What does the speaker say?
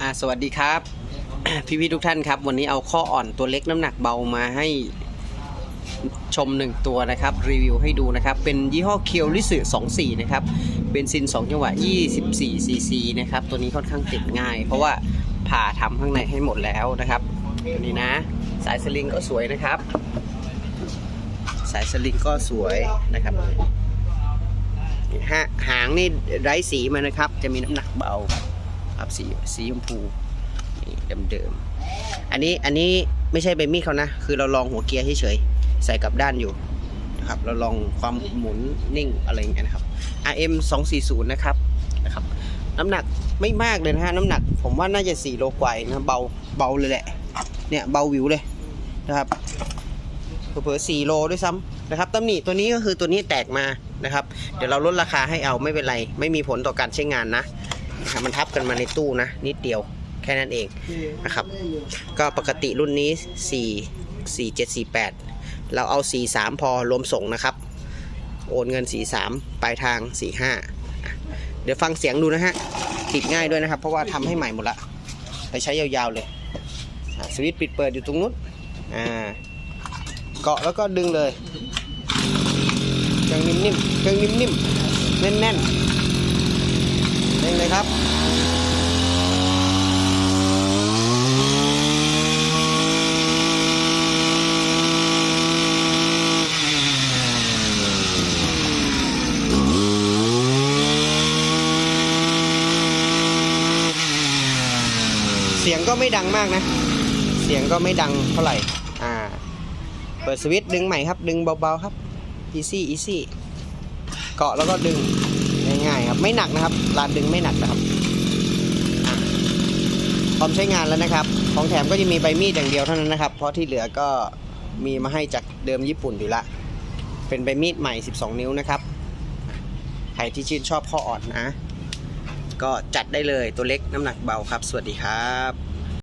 อ่าสวัสดีครับ พี่พี่ๆทุกท่านครับ วันนี้เอาข้ออ่อนตัวเล็กน้ำหนักเบามาให้ชมหนึ่งตัวนะครับ รีวิวให้ดูนะครับ เป็นยี่ห้อเคียวลิสึ24 นะครับเบนซิน 2 จังหวะ 24 ซีซีนะครับ ตัวนี้ค่อนข้างติดง่าย เพราะว่าผ่าทำข้างในให้หมดแล้วนะครับ ตัวนี้นะ สายสลิงก็สวยนะครับ สายสลิงก็สวยนะครับหางนี่ไร้สีมานะครับ จะมีน้ำหนักเบา ครับสีสีชมพูนี่เดิมๆอันนี้อันนี้ไม่ใช่ใบมีดเขานะ คือเราลองหัวเกียร์เฉยๆใส่กลับด้านอยู่นะครับเราลองความหมุนนิ่งอะไรอย่างเงี้ยนะครับ RM 240นะครับนะครับ น้ำหนักไม่มากเลยนะฮะน้ำหนัก ผมว่าน่าจะ4โลกว่านะเบาเบาเลยแหละเนี่ยเบาวิวเลยนะครับเผลอๆ4โลด้วยซ้ำนะครับตำหนิตัวนี้ก็คือตัวนี้แตกมานะครับ เดี๋ยวเราลดราคาให้เอาไม่เป็นไร ไม่มีผลต่อการใช้งานนะ นะครับมันทับกันมาในตู้นะ นิดเดียวแค่นั้นเองนะครับ ก็ปกติรุ่นนี้ 4 4 7 4 8 เราเอา 4 3 พอรวมส่งนะครับ โอนเงิน 4 3 ปลายทาง 4 5 เดี๋ยวฟังเสียงดูนะฮะ ติดง่ายด้วยนะครับ เพราะว่าทำให้ใหม่หมดละ ไปใช้ยาวๆเลยอ่าสวิตช์ปิดเปิดอยู่ตรงนู้นอ่าเกาะแล้วก็ดึงเลยเครื่องนิ่มๆเครื่องนิ่มๆแน่นๆ เร่งเลยครับเสียงก็ไม่ดังมากนะ เสียงก็ไม่ดังเท่าไหร่ อ่า เปิดสวิตช์ดึงใหม่ครับ ดึงเบาๆครับ easy easy เกาะแล้วก็ดึง ง่ายๆครับไม่หนักนะครับลานดึงไม่หนักนะครับพร้อมใช้งานแล้วนะครับ ของแถมก็จะมีใบมีดอย่างเดียวเท่านั้นนะครับ เพราะที่เหลือก็มีมาให้จากเดิมญี่ปุ่นอยู่ละเป็นใบมีดใหม่ 12 นิ้วนะครับ ใครที่ชื่นชอบข้ออ่อนนะ ก็จัดได้เลยตัวเล็กน้ำหนักเบาครับ สวัสดีครับ